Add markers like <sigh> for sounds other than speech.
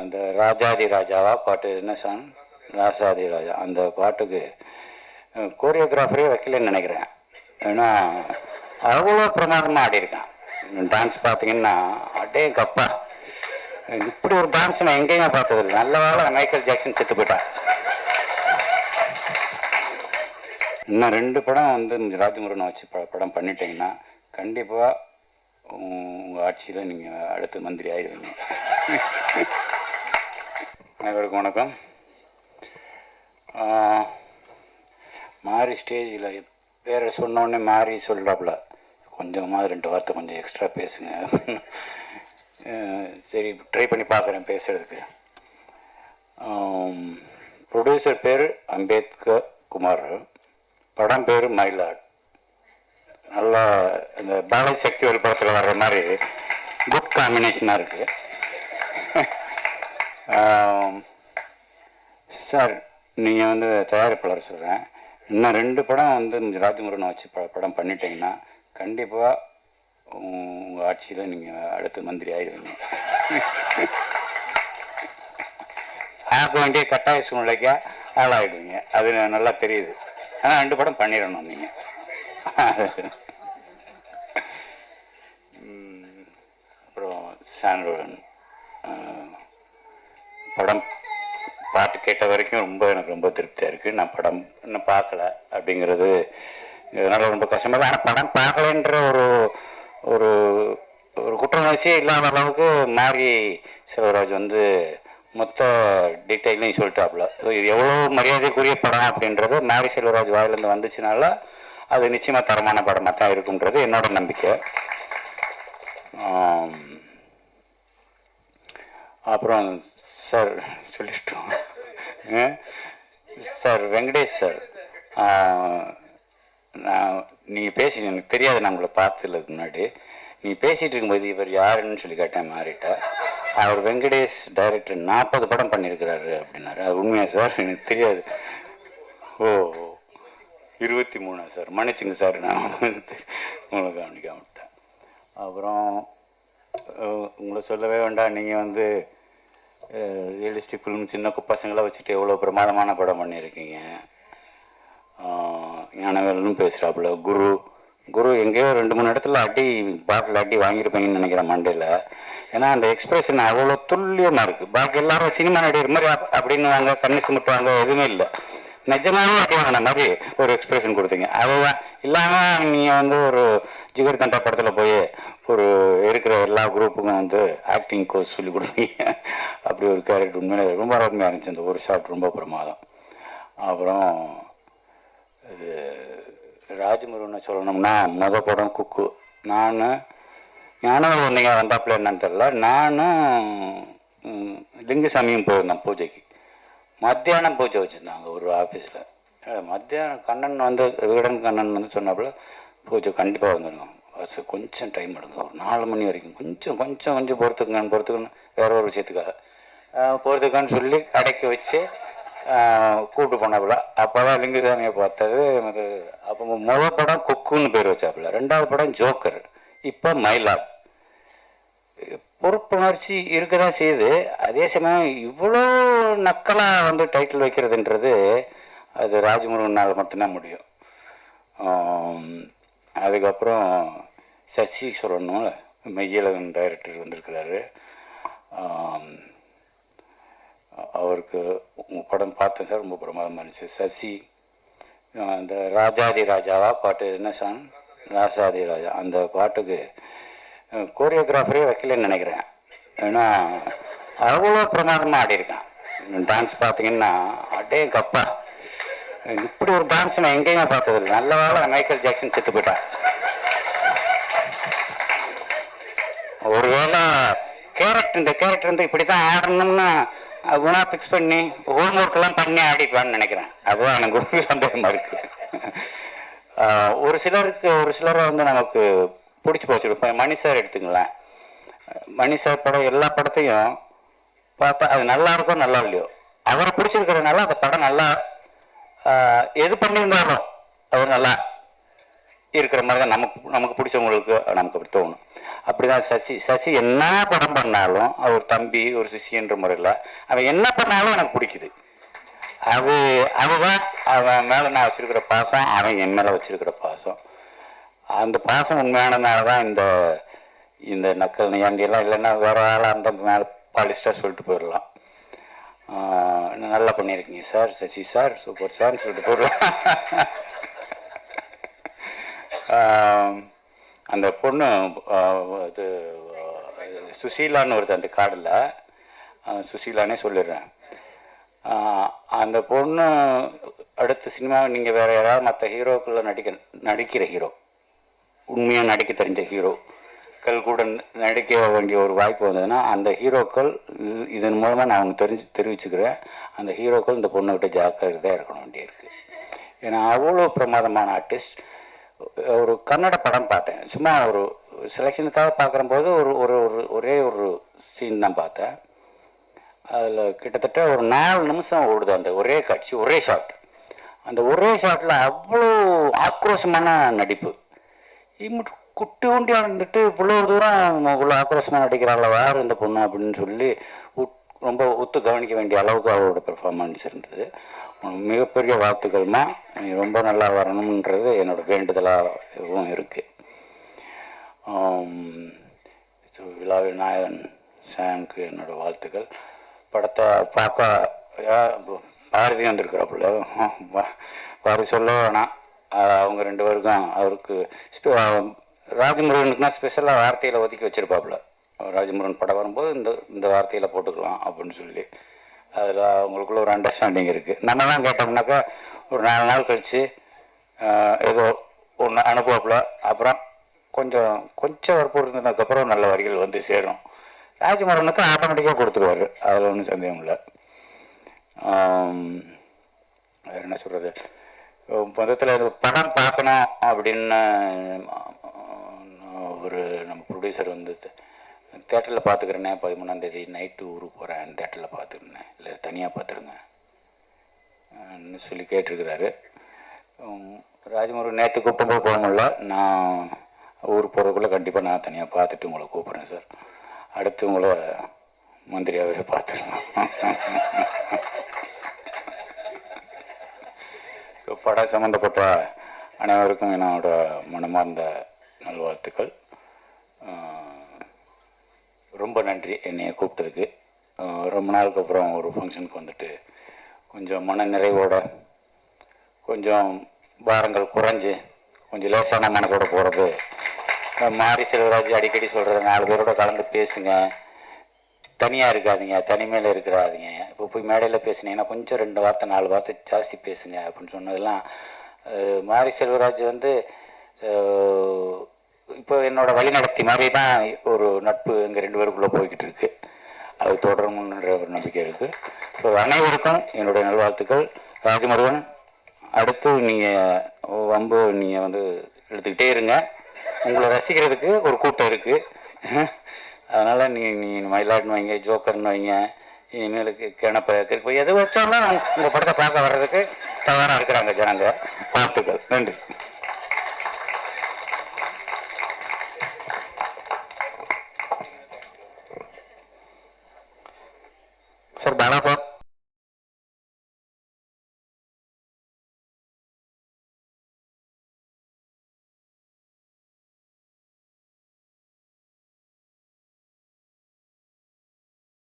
அந்த ராஜாதி ராஜாவா பாட்டு என்ன சாங் ராசாதி ராஜா. அந்த பாட்டுக்கு கோரியோகிராஃபரே வைக்கலன்னு நினைக்கிறேன். ஏன்னா அவ்வளோ பிரமாதமாக ஆடியிருக்கான். டான்ஸ் பார்த்தீங்கன்னா அடே கப்பா. இப்படி ஒரு டான்ஸ் நான் எங்கேயுமே பார்த்ததில்லை. நல்ல வேலை மைக்கேல் ஜாக்சன் செத்து போயிட்டான். இன்னும் ரெண்டு படம் வந்து ராஜமுருகனை வச்சு படம் பண்ணிட்டீங்கன்னா கண்டிப்பாக உங்கள் ஆட்சியில் நீங்கள் அடுத்து மந்திரி ஆயிடுவீங்க அனைவருக்கும் வணக்கம். மாறி ஸ்டேஜில் பேரை சொன்னோடனே மாறி சொல்கிறாப்புல கொஞ்சமாக ரெண்டு வார்த்தை கொஞ்சம் எக்ஸ்ட்ரா பேசுங்க. சரி ட்ரை பண்ணி பார்க்குறேன் பேசுகிறதுக்கு ப்ரொடியூசர் பேர் அம்பேத்கர் குமார். படம் பேர் மயிலாட். நல்லா இந்த பாலாஜி சக்திவேல் படத்தில் வர்ற மாதிரி குட் காம்பினேஷனாக இருக்குது சார் நீங்கள் வந்து தயாரிப்பாளர் சொல்கிறேன் இன்னும் ரெண்டு படம் வந்து இந்த ராஜமுருகனை வச்சு ப படம் பண்ணிட்டீங்கன்னா கண்டிப்பாக உங்கள் ஆட்சியில் நீங்கள் அடுத்து மந்திரி ஆயிடுவீங்க ஆக வேண்டிய கட்டாய சூழ்நிலைக்கு ஆளாயிடுவீங்க. அது நல்லா தெரியுது. ஆனால் ரெண்டு படம் பண்ணிடணும் நீங்கள் அப்புறம் சாண்டோடன் படம் பாட்டு கேட்ட வரைக்கும் ரொம்ப எனக்கு ரொம்ப திருப்தியாக இருக்குது நான் படம் இன்னும் பார்க்கல அப்படிங்கிறது இதனால் ரொம்ப கஷ்டமாக தான் ஆனால் படம் பார்க்கலன்ற ஒரு ஒரு ஒரு குற்ற உணர்ச்சியே இல்லாத அளவுக்கு மாரி செல்வராஜ் வந்து மொத்த டீட்டெயிலையும் சொல்லிட்டாப்புல. ஸோ இது எவ்வளோ மரியாதைக்குரிய படம் அப்படின்றது மாரி செல்வராஜ் வாயிலேருந்து வந்துச்சுனால அது நிச்சயமாக தரமான படமாக தான் இருக்குன்றது என்னோட நம்பிக்கை. அப்புறம் சார் சொல்லிட்டோம். Sir Venkatesh sir. நான் நீங்கள் பேசி எனக்கு தெரியாது நான் உங்களை பார்த்ததில்ல முன்னாடி. நீ பேசிகிட்டு இருக்கும்போது இவர் யாருன்னு சொல்லி கேட்டேன் மாறிட்டா. அவர் வெங்கடேஷ் டைரக்டர் நாற்பது படம் பண்ணியிருக்கிறாரு அப்படின்னாரு. அது உண்மையா சார்? எனக்கு தெரியாது. ஓ இருபத்தி மூணா சார்? மன்னிச்சுங்க சார் நான் உங்களை கவனிக்க விட்டேன். அப்புறம் உங்களை சொல்லவே வேண்டாம். நீங்கள் வந்து ரியலிஸ்டிக் ஃபிலிம் சின்ன கு- பசங்களை வச்சுட்டு எவ்வளோ பிரமாதமான படம் பண்ணியிருக்கீங்க? ஞானவேலனும் பேசுகிறாப்புல குரு. குரு எங்கேயோ ரெண்டு மூணு இடத்துல அடி பாட்டில் அடி வாங்கியிருப்பீங்கன்னு நினைக்கிறேன் மண்டையில். ஏன்னா அந்த எக்ஸ்பிரஷன் அவ்வளோ துல்லியமாக இருக்குது பாக்கி எல்லாரும் சினிமா நடிகர் மாதிரி அப்படின்னு வாங்க கண்ணு சிமிட்டுவாங்க எதுவுமே இல்லை. நிஜமாவே அப்படி வாங்கின மாதிரி ஒரு எக்ஸ்பிரஷன் கொடுத்தீங்க. அதுதான் இல்லாமல் நீங்கள் வந்து ஒரு ஜிகர் தண்டா படத்தில் போய் ஒரு இருக்கிற எல்லா குரூப்புக்கும் வந்து ஆக்டிங் கோர்ஸ் சொல்லி கொடுப்பீங்க. <laughs> அப்படி ஒரு கேரக்டர் உண்மையிலே ரொம்ப அருமையாக இருந்துச்சு. அந்த ஒரு ஷாட் ரொம்ப பிரமாதம். அப்புறம் இது ராஜமுருகனை சொல்லணும்னா முத படம் குக்கு. நான் ஞானம் நீங்கள் வந்தாப்புல என்னன்னு தெரில நானும் ம், லிங்குசாமியும் போயிருந்தேன் பூஜைக்கு. மத்தியானம் பூஜை வச்சுருந்தாங்க ஒரு ஆஃபீஸில் மத்தியானம் கண்ணன் வந்து விகடன் கண்ணன் வந்து சொன்னாப்புல பூஜை கண்டிப்பாக வந்துடுங்க பஸ் கொஞ்சம் டைம் எடுங்க. ஒரு நாலு மணி வரைக்கும் கொஞ்சம் கொஞ்சம் கொஞ்சம் பொறுத்துக்குங்கன்னு பொறுத்துக்கணும் வேற ஒரு விஷயத்துக்காக. பொறுத்துக்கான்னு பொறுத்துக்கன்னு சொல்லி கடைக்கு வச்சு அஹ், கூப்பிட்டு போனாப்புல அப்போ தான் லிங்குசாமியை பார்த்தது அது அப்போ முத படம் குக்குன்னு பேர் வச்சாப்புல ரெண்டாவது படம் ஜோக்கர். இப்போ மயிலாப் பொறுப்புணர்ச்சி இருக்க தான் செய்யுது. அதே சமயம் இவ்வளோ நக்கலாக வந்து டைட்டில் வைக்கிறதுன்றது அது ராஜமுருகனால் மட்டும்தான் முடியும். அதுக்கப்புறம் சசி சொல்லணும். மெய்யழகன் டைரக்டர் வந்திருக்கிறாரு. அவருக்கு உங்கள் படம் பார்த்தேன் சார். ரொம்ப பிரமாதமாக இருந்துச்சு. சசி அந்த ராஜாதி ராஜாவா பாட்டு என்ன சாங் ராசாதி ராஜா. அந்த பாட்டுக்கு கோரியோகிராஃபரே வைக்கலன்னு நினைக்கிறேன். ஏன்னா அவ்வளோ பிரமாதமாக ஆடியிருக்கான். டான்ஸ் பார்த்தீங்கன்னா அடே கப்பா. இப்படி ஒரு டான்ஸ் நான் எங்கேயுமே பார்த்ததில்லை. நல்ல வேலை மைக்கேல் ஜாக்சன் செத்து போயிட்டான். ஒருவேளை கேரக்டர் இந்த கேரக்டர் வந்து இப்படி தான் ஆடணும்னு குணா ஃபிக்ஸ் பண்ணி ஹோம் ஒர்க்கெல்லாம் பண்ணி ஆடிப்பான்னு நினைக்கிறேன். அதுதான் எனக்கு ஒரு சந்தேகமாக இருக்குது ஒரு சிலருக்கு ஒரு சிலரை வந்து நமக்கு பிடிச்சி போச்சுருப்போம் மணி சார் எடுத்துங்களேன். மணி சார் படம் எல்லா படத்தையும் பார்த்தா அது நல்லா இருக்கோ நல்லா இல்லையோ அவரை பிடிச்சிருக்கிறதுனால அந்த படம் நல்லா எது பண்ணியிருந்தாலும் அவர் நல்லா இருக்கிற மாதிரி தான் நமக்கு நமக்கு பிடிச்சவங்களுக்கு நமக்கு அப்படி தோணும். அப்படிதான் சசி சசி என்ன படம் பண்ணாலும் அவர் தம்பி ஒரு சிஷியன்ற முறையில் அவன் என்ன பண்ணாலும் எனக்கு பிடிக்குது. அது அதுதான் அவன் மேலே நான் வச்சுருக்கிற பாசம் அவன் என் மேலே வச்சுருக்கிற பாசம். அந்த பாசம் உண்மையானதுனால தான் இந்த இந்த நக்கல் நியாண்டியெல்லாம் இல்லைன்னா வேறு ஆளாக அந்த மேலே பாலிஸ்டாக சொல்லிட்டு போயிடலாம். நல்லா பண்ணியிருக்கீங்க சார் சசி சார் சூப்பர் சார்னு சொல்லிட்டு போயிடலாம். அந்த பொண்ணு இது சுசீலான்னு ஒருத்தர் அந்த கார்டில். சுசீலானே சொல்லிடுறேன். அந்த பொண்ணு அடுத்த சினிமா நீங்கள் வேறு யாராவது மற்ற ஹீரோக்குள்ள நடிக்க நடிக்கிற ஹீரோ உண்மையாக நடிக்க தெரிஞ்ச ஹீரோக்கள் கூட நடிக்க வேண்டிய ஒரு வாய்ப்பு வந்ததுன்னா அந்த ஹீரோக்கள் இதன் மூலமாக நான் அவங்க தெரிஞ்சு தெரிவிச்சுக்கிறேன். அந்த ஹீரோக்கள் இந்த பொண்ணுக்கிட்ட ஜாக்கிரதையாக இருக்கணும் வேண்டியிருக்கு. ஏன்னா அவ்வளோ பிரமாதமான ஆர்டிஸ்ட் ஒரு கன்னட படம் பார்த்தேன். சும்மா ஒரு செலெக்ஷனுக்காக பார்க்குறம்போது ஒரு ஒரு ஒரு ஒரே ஒரு சீன் தான் பார்த்தேன். அதில் கிட்டத்தட்ட ஒரு நாலு நிமிஷம் ஓடுது அந்த ஒரே காட்சி ஒரே ஷாட் அந்த ஒரே ஷாட்டில் அவ்வளோ ஆக்ரோஷமான நடிப்பு. இம்மிட்டு குட்டி குண்டியாக இருந்துட்டு இவ்வளோ தூரம் இவ்வளோ ஆக்ரோஷமாக நடிக்கிறாள் வேறு இந்த பொண்ணு அப்படின்னு சொல்லி உட்- ரொம்ப ஒத்து கவனிக்க வேண்டிய அளவுக்கு அவளோட பெர்ஃபார்மன்ஸ் இருந்தது. மிகப்பெரிய வாழ்த்துக்கள்னா நீ ரொம்ப நல்லா வரணுன்றது என்னோட வேண்டுதலாகவும் இருக்குது ஸோ விழாவின் நாயகன் சாம்க்கு வாழ்த்துக்கள். படத்தை பார்க்க பாரதி வந்திருக்கிறாப்புல. பாரதி சொல்ல வேணாம். அவங்க ரெண்டு பேருக்கும் அவருக்கு ராஜமுருகனுக்குனா ஸ்பெஷலாக வார்த்தையில் ஒதுக்கி வச்சிருப்பாப்புல. ராஜமுருகன் படம் வரும்போது இந்த இந்த வார்த்தையில் போட்டுக்கலாம் அப்படின்னு சொல்லி. அதில் அவங்களுக்குள்ள ஒரு அண்டர்ஸ்டாண்டிங் இருக்குது நம்மலாம் கேட்டோம்னாக்கா ஒரு நாலு நாள் கழித்து ஏதோ ஒன்று அனுப்புவாப்புல. அப்புறம் கொஞ்சம் கொஞ்சம் வற்புறுத்தினதுக்கப்புறம் நல்ல வரிகள் வந்து சேரும். ராஜமரனுக்கு ஆட்டோமேட்டிக்காக கொடுத்துருவாரு. அதில் ஒன்றும் சந்தேகம் இல்லை. வேறு என்ன சொல்கிறது மொத்தத்தில் படம் பார்க்கணும் அப்படின்னு ஒரு நம்ம ப்ரொடியூசர் வந்து தேட்டரில் பார்த்துக்கிறேனே பதிமூணாந்தேதி நைட்டு ஊருக்கு போகிறேன் தேட்டரில் பார்த்துக்கிறேன். இல்லை தனியாக பார்த்துருங்க சொல்லி கேட்டிருக்கிறாரு. உம், ராஜமுருகன் நேற்று கூப்பிடும்போது போக முடியல. நான் ஊருக்கு போகிறதுக்குள்ளே கண்டிப்பாக நான் தனியாக பார்த்துட்டு உங்களை கூப்பிட்றேன் சார். அடுத்து உங்களை மந்திரியாகவே பார்த்துடலாம். ஸோ படம் சம்மந்தப்பட்ட அனைவருக்கும் என்னோட மனமார்ந்த நல்வாழ்த்துக்கள். ரொம்ப நன்றி என்னையை கூப்பிட்டதுக்கு. ரொம்ப நாளுக்கு அப்புறம் ஒரு ஃபங்க்ஷனுக்கு வந்துட்டு கொஞ்சம் மன நிறைவோட கொஞ்சம் பாரங்கள் குறைஞ்சி கொஞ்சம் லேசான மனசோட போகிறது மாரி செல்வராஜ் அடிக்கடி சொல்கிறது நாலு பேரோட கலந்து பேசுங்க. தனியாக இருக்காதிங்க தனிமையில் இருக்கிறாதீங்க. இப்போ போய் மேடையில் பேசுனீங்கன்னா கொஞ்சம் ரெண்டு வார்த்தை நாலு வார்த்தை ஜாஸ்தி பேசுங்க அப்படின்னு சொன்னதெல்லாம் மாரி செல்வராஜ் வந்து இப்போ என்னோட வழிநடத்தி மாதிரி தான் ஒரு நட்பு எங்கள் ரெண்டு பேருக்குள்ளே போய்கிட்டு இருக்கு அது தொடரணுன்ற ஒரு நம்பிக்கை இருக்குது ஸோ அனைவருக்கும் என்னுடைய நல்வாழ்த்துக்கள். ராஜமுருகன் அடுத்து நீங்கள் வம்பு நீங்கள் வந்து எடுத்துக்கிட்டே இருங்க. உங்களை ரசிக்கிறதுக்கு ஒரு கூட்டம் இருக்குது அதனால் நீங்கள் நீங்கள் மயிலாடுன்னு வைங்க ஜோக்கர்னு வைங்க இனிமேலுக்கு கிணப்பை போய் எது வச்சாலும் உங்கள் படத்தை பார்க்க வர்றதுக்கு தவறாக இருக்கிறாங்க ஜனங்க. வாழ்த்துக்கள். நன்றி. Sir Bala sir